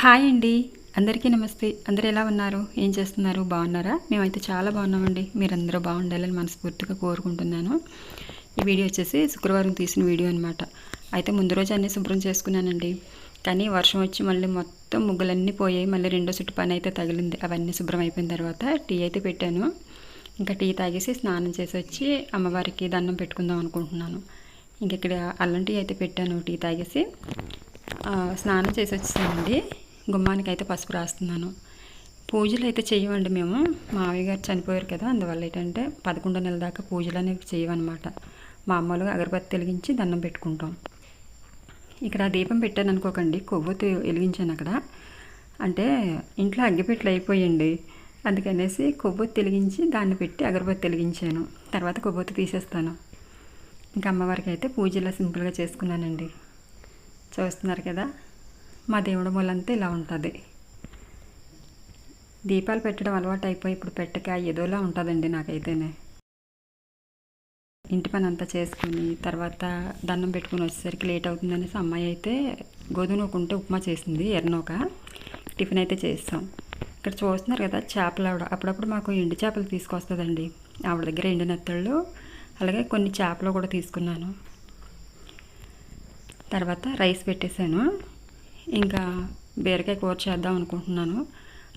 Hi అండి. అందరికీ నమస్తే. అందరు ఎలా ఉన్నారు? ఏం చేస్తున్నారు? బాగున్నారా? మేమైతే చాలా బాగున్నామండి. మీరందరూ బాగుండాలని మనస్ఫూర్తిగా కోరుకుంటున్నాను. ఈ వీడియో వచ్చేసి శుక్రవారం తీసిన వీడియో అనమాట అయితే ముందు రోజు అన్నీ శుభ్రం చేసుకున్నానండి. కానీ వర్షం వచ్చి మళ్ళీ మొత్తం ముగ్గులన్నీ పోయాయి. మళ్ళీ రెండో చుట్టు పని అయితే తగిలింది. అవన్నీ శుభ్రం అయిపోయిన తర్వాత టీ అయితే పెట్టాను. ఇంకా టీ తాగేసి స్నానం చేసి వచ్చి అమ్మవారికి దండం పెట్టుకుందాం అనుకుంటున్నాను. ఇంక ఇక్కడ అల్లం టీ అయితే పెట్టాను. టీ తాగేసి స్నానం చేసి వచ్చేసానండి. గుమ్మానికి అయితే పసుపు రాస్తున్నాను. పూజలు అయితే చేయమండి మేము. మావయ్య గారు చనిపోయారు కదా అందువల్ల ఏంటంటే పదకొండు నెల దాకా పూజలు అనేవి చేయమన్నమాట మామూలుగా అగరబత్తి వెలిగించి దండం పెట్టుకుంటాం. ఇక్కడ దీపం పెట్టాను అనుకోకండి కొవ్వొత్తి వెలిగించాను అక్కడ. అంటే ఇంట్లో అగ్గిపెట్టెలు అయిపోయండి. అందుకనేసి కొవ్వొత్తి వెలిగించి దాన్ని పెట్టి అగరబత్తి వెలిగించాను. తర్వాత కొవ్వొత్తి తీసేస్తాను. ఇంకా అమ్మవారికి అయితే పూజలా సింపుల్గా చేసుకున్నానండి. చూస్తున్నారు కదా? మా దేవుడి మూలంతా ఇలా ఉంటుంది. దీపాలు పెట్టడం అలవాటు అయిపోయి ఇప్పుడు పెట్టక ఏదోలా ఉంటుందండి నాకైతేనే. ఇంటి పని అంతా చేసుకుని తర్వాత దండం పెట్టుకుని వచ్చేసరికి లేట్ అవుతుందనేసి అమ్మాయి అయితే గోధుమ నూక ఉంటే ఉప్మా చేసింది ఎర్రనూక టిఫిన్ అయితే చేస్తాం. ఇక్కడ చూస్తున్నారు కదా చేపలు ఆవిడ. అప్పుడప్పుడు మాకు ఎండు చేపలు తీసుకొస్తుందండి. ఆవిడ దగ్గర ఎండు నెత్తళ్ళు అలాగే కొన్ని చేపలు కూడా తీసుకున్నాను. తర్వాత రైస్ పెట్టేశాను. ఇంకా బీరకాయ కూర చేద్దాం అనుకుంటున్నాను.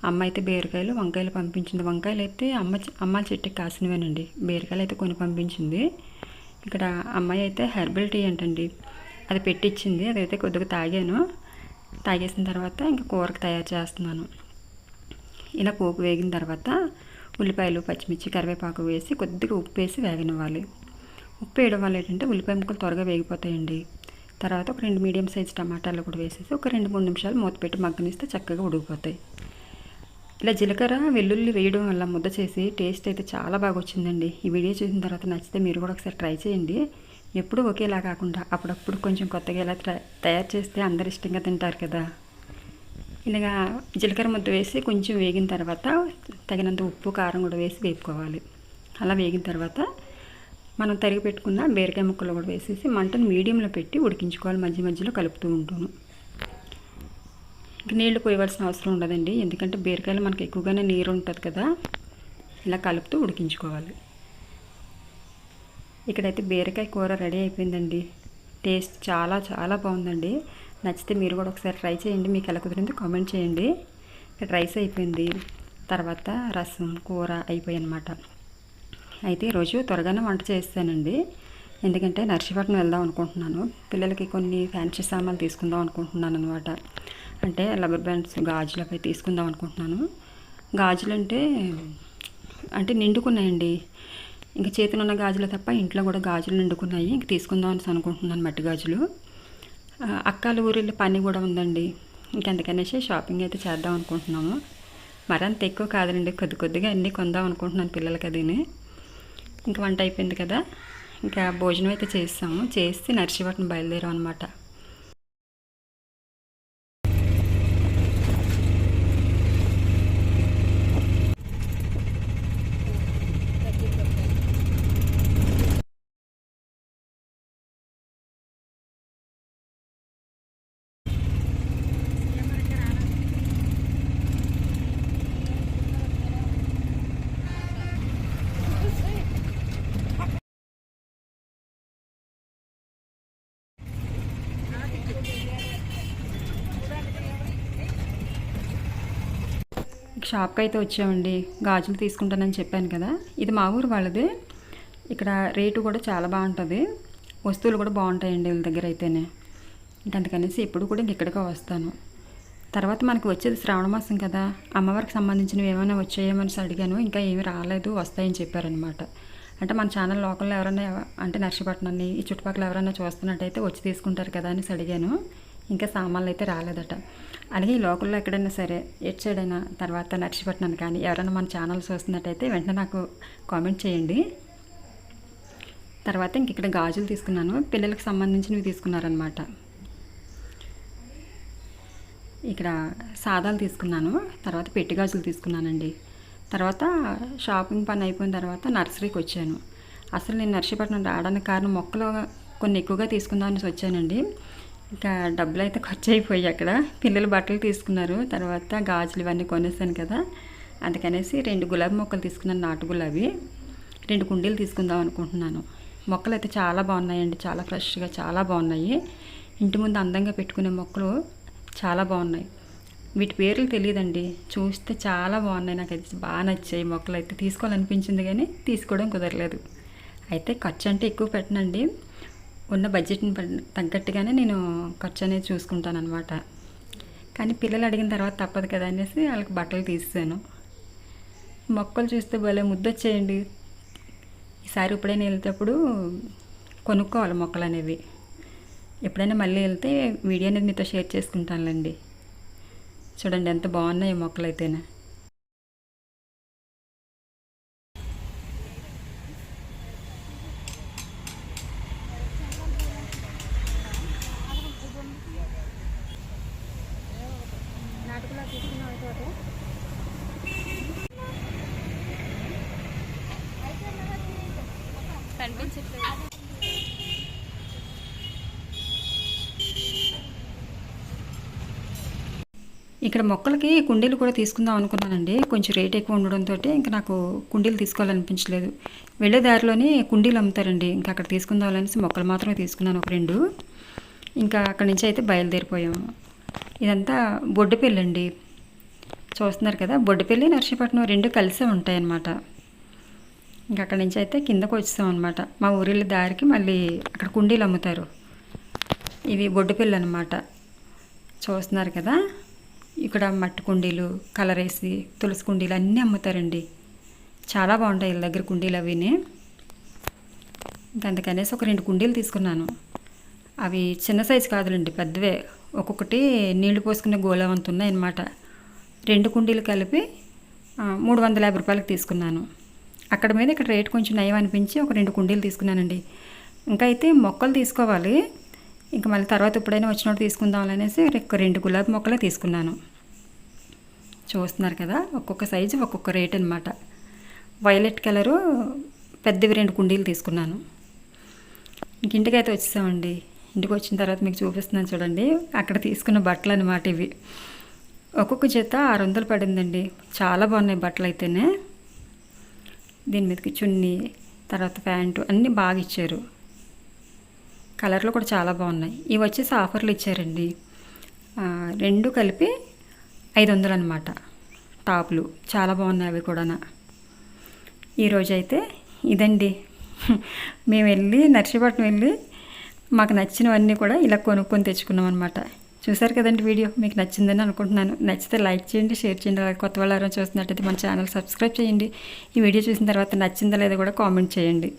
అమ్మ అయితే బీరకాయలు వంకాయలు పంపించింది. వంకాయలు అయితే అమ్మ అమ్మ చెట్టుకి కాసినవేనండి. బీరకాయలు అయితే కొని పంపించింది. ఇక్కడ అమ్మాయి అయితే హెర్బల్ టీ అంటండి. అది పెట్టించింది అదైతే కొద్దిగా తాగాను. తాగేసిన తర్వాత ఇంకా కూరకు తయారు చేస్తున్నాను. ఇలా పోపు వేగిన తర్వాత ఉల్లిపాయలు పచ్చిమిర్చి కరివేపాకు వేసి కొద్దిగా ఉప్పు వేసి వేగనివ్వాలి. ఉప్పు వేయడం వల్ల ఏంటంటే ఉల్లిపాయ ముక్కలు త్వరగా వేగిపోతాయండి. తర్వాత ఒక రెండు మీడియం సైజ్ టమాటాలు కూడా వేసేసి ఒక రెండు మూడు నిమిషాలు మూత పెట్టి మగ్గనిస్తే చక్కగా ఉడికిపోతాయి. ఇలా జీలకర్ర వెల్లుల్లి వేయడం వల్ల ముద్ద చేసి టేస్ట్ అయితే చాలా బాగా వచ్చిందండి. ఈ వీడియో చూసిన తర్వాత నచ్చితే మీరు కూడా ఒకసారి ట్రై చేయండి. ఎప్పుడూ ఒకేలా కాకుండా అప్పుడప్పుడు కొంచెం కొత్తగా ఇలా తయారు చేస్తే అందరు ఇష్టంగా తింటారు కదా. ఇలాగా జీలకర్ర ముద్ద వేసి కొంచెం వేగిన తర్వాత తగినంత ఉప్పు కారం కూడా వేసి వేపుకోవాలి. అలా వేగిన తర్వాత మనం తరిగి పెట్టుకున్న బీరకాయ ముక్కలు కూడా వేసేసి మంటను మీడియంలో పెట్టి ఉడికించుకోవాలి. మధ్య మధ్యలో కలుపుతూ ఉంటాను. ఇంక నీళ్ళు పోయవలసిన అవసరం ఉండదండి. ఎందుకంటే బీరకాయలు మనకి ఎక్కువగానే నీరు ఉంటుంది కదా. ఇలా కలుపుతూ ఉడికించుకోవాలి. ఇక్కడైతే బీరకాయ కూర రెడీ అయిపోయిందండి. టేస్ట్ చాలా చాలా బాగుందండి. నచ్చితే మీరు కూడా ఒకసారి ట్రై చేయండి. మీకు ఎలా కుదిరిందో కామెంట్ చేయండి. ఇక్కడ రైస్ అయిపోయింది. తర్వాత రసం కూర అయిపోయి అనమాట అయితే ఈరోజు త్వరగానే వంట చేస్తానండి. ఎందుకంటే నర్సీపట్నం వెళ్దాం అనుకుంటున్నాను. పిల్లలకి కొన్ని ఫ్యాన్సీ సామాన్లు తీసుకుందాం అనుకుంటున్నాను అనమాట అంటే రబ్బర్ బ్యాండ్స్ గాజులు అవి తీసుకుందాం అనుకుంటున్నాను. గాజులు అంటే అంటే నిండుకున్నాయండి. ఇంకా చేతిలో ఉన్న గాజులు తప్ప ఇంట్లో కూడా గాజులు నిండుకున్నాయి. ఇంక తీసుకుందాం అని అనుకుంటున్నాను మట్టి గాజులు. అక్కల ఊరిలో పని కూడా ఉందండి. ఇంకెందుకనేసి షాపింగ్ అయితే చేద్దాం అనుకుంటున్నాము. మరంత ఎక్కువ కాదండి కొద్ది కొద్దిగా అన్నీ కొందాం అనుకుంటున్నాను పిల్లలకి అదిని. ఇంకా వంట అయిపోయింది కదా. ఇంకా భోజనం అయితే చేస్తాము. చేసి నర్సీపట్నం బయలుదేరాం అనమాట షాప్కి అయితే వచ్చామండి. గాజులు తీసుకుంటానని చెప్పాను కదా. ఇది మా ఊరు వాళ్ళది. ఇక్కడ రేటు కూడా చాలా బాగుంటుంది. వస్తువులు కూడా బాగుంటాయండి వీళ్ళ దగ్గర అయితేనే. ఇంక అందుకనేసి ఎప్పుడు కూడా ఇంక ఇక్కడికే వస్తాను. తర్వాత మనకు వచ్చేది శ్రావణ మాసం కదా. అమ్మవారికి సంబంధించినవి ఏమైనా వచ్చాయేమని అడిగాను. ఇంకా ఏమీ రాలేదు. వస్తాయని చెప్పారనమాట అంటే మన ఛానల్ లోకల్లో ఎవరైనా అంటే నర్సీపట్నాన్ని ఈ చుట్టుపక్కల ఎవరైనా చూస్తున్నట్టయితే వచ్చి తీసుకుంటారు కదా అనేసి అడిగాను. ఇంకా సామాన్లు అయితే రాలేదట. అలాగే ఈ లోకల్లో ఎక్కడైనా సరే ఎటు సైడ్ అయినా తర్వాత నర్సీపట్నం కానీ ఎవరైనా మన ఛానల్ చూస్తున్నట్టయితే వెంటనే నాకు కామెంట్ చేయండి. తర్వాత ఇంక ఇక్కడ గాజులు తీసుకున్నాను. పిల్లలకు సంబంధించినవి తీసుకున్నారనమాట ఇక్కడ సాదాలు తీసుకున్నాను. తర్వాత పెట్టి గాజులు తీసుకున్నానండి. తర్వాత షాపింగ్ పని అయిపోయిన తర్వాత నర్సరీకి వచ్చాను. అసలు నేను నర్సీపట్నం రావడానికి కారణం మొక్కలు కొన్ని ఎక్కువగా తీసుకుందామని వచ్చానండి. ఇంకా డబ్బులు అయితే ఖర్చు అయిపోయాయి అక్కడ. పిల్లలు బట్టలు తీసుకున్నారు. తర్వాత గాజులు ఇవన్నీ కొనేసాను కదా. అందుకనేసి రెండు గులాబీ మొక్కలు తీసుకున్నాను నాటు గులాబీ. రెండు కుండీలు తీసుకుందాం అనుకుంటున్నాను. మొక్కలు అయితే చాలా బాగున్నాయండి. చాలా ఫ్రెష్గా చాలా బాగున్నాయి. ఇంటి ముందు అందంగా పెట్టుకునే మొక్కలు చాలా బాగున్నాయి. వీటి పేర్లు తెలియదండి. చూస్తే చాలా బాగున్నాయి. నాకు అయితే బాగా నచ్చాయి మొక్కలు అయితే తీసుకోవాలనిపించింది కానీ తీసుకోవడం కుదరలేదు. అయితే ఖర్చు అంటే ఎక్కువ పెట్టనండి. ఉన్న బడ్జెట్ని తగ్గట్టుగానే నేను ఖర్చు అనేది చూసుకుంటాను అనమాట కానీ పిల్లలు అడిగిన తర్వాత తప్పదు కదా అనేసి వాళ్ళకి బట్టలు తీసాను మొక్కలు చూస్తే భలే ముద్దొచ్చేయండి. ఈసారి ఎప్పుడైనా వెళ్తేప్పుడు కొనుక్కోవాలి మొక్కలు అనేవి ఎప్పుడైనా మళ్ళీ వెళ్తే వీడియో అనేది మీతో షేర్ చేసుకుంటానులేండి. చూడండి ఎంత బాగున్నాయి ఈ మొక్కలు అయితేనే ఇక్కడ మొక్కలకి కుండీలు కూడా తీసుకుందాం అనుకున్నానండి. కొంచెం రేట్ ఎక్కువ ఉండడంతో ఇంకా నాకు కుండీలు తీసుకోవాలనిపించలేదు. వెళ్ళే దారిలోనే కుండీలు అమ్ముతారండి. ఇంకా అక్కడ తీసుకుందాం అనేసి మొక్కలు మాత్రమే తీసుకున్నాను ఒక రెండు. ఇంకా అక్కడి నుంచి అయితే బయలుదేరిపోయాము ఇదంతా బొడ్డుపల్లి అండి. చూస్తున్నారు కదా బొడ్డుపల్లి నర్సీపట్నం రెండు కలిసే ఉంటాయన్నమాట. ఇంకా అక్కడి నుంచి అయితే కిందకు వచ్చాం అనమాట మా ఊరిళ్ళ దారికి మళ్ళీ అక్కడ కుండీలు అమ్ముతారు. ఇవి బొడ్డుపల్లి అనమాట చూస్తున్నారు కదా? ఇక్కడ మట్టి కుండీలు కలర్ వేసి తులసి కుండీలు అన్నీ అమ్ముతారండి. చాలా బాగుంటాయి వీళ్ళ దగ్గర కుండీలు అవిని. అందుకనేసి ఒక రెండు కుండీలు తీసుకున్నాను. అవి చిన్న సైజు కాదులండి పెద్దవే. ఒక్కొక్కటి నీళ్ళు పోసుకునే గోళవంత ఉన్నాయి రెండు కుండీలు కలిపి మూడు వందల యాభై రూపాయలకు తీసుకున్నాను. అక్కడ మీద ఇక్కడ రేట్ కొంచెం నయం అనిపించి ఒక రెండు కుండీలు తీసుకున్నానండి. ఇంకా అయితే మొక్కలు తీసుకోవాలి. ఇంకా మళ్ళీ తర్వాత ఎప్పుడైనా వచ్చినప్పుడు తీసుకుందాం అనేసి రెండు గులాబీ మొక్కలే తీసుకున్నాను. చూస్తున్నారు కదా ఒక్కొక్క సైజు ఒక్కొక్క రేట్ అనమాట వైలెట్ కలరు పెద్దవి రెండు కుండీలు తీసుకున్నాను. ఇంక ఇంటికైతే వచ్చేసామండి. ఇంటికి వచ్చిన తర్వాత మీకు చూపిస్తున్నాను చూడండి. అక్కడ తీసుకున్న బట్టలు అనమాట ఇవి. ఒక్కొక్క జత ఆరు వందలు పడిందండి. చాలా బాగున్నాయి బట్టలు అయితేనే. దీని మీదకి చున్నీ తర్వాత ప్యాంటు అన్నీ బాగా ఇచ్చారు. కలర్లు కూడా చాలా బాగున్నాయి. ఇవి వచ్చేసి ఆఫర్లు ఇచ్చారండి. రెండు కలిపి ఐదు వందలు అనమాట టాపులు. చాలా బాగున్నాయి అవి కూడా ఈరోజు అయితే ఇదండి. మేము వెళ్ళి నర్సీపట్నం వెళ్ళి మాకు నచ్చినవన్నీ కూడా ఇలా కొనుక్కొని తెచ్చుకున్నాం అనమాట చూసారు కదండి వీడియో? మీకు నచ్చిందని అనుకుంటున్నాను. నచ్చితే లైక్ చేయండి షేర్ చేయండి అలాగే కొత్త వాళ్ళు ఎవరైనా చూస్తున్నట్టయితే మన ఛానల్ సబ్స్క్రైబ్ చేయండి. ఈ వీడియో చూసిన తర్వాత నచ్చిందా లేదా కూడా కామెంట్ చేయండి.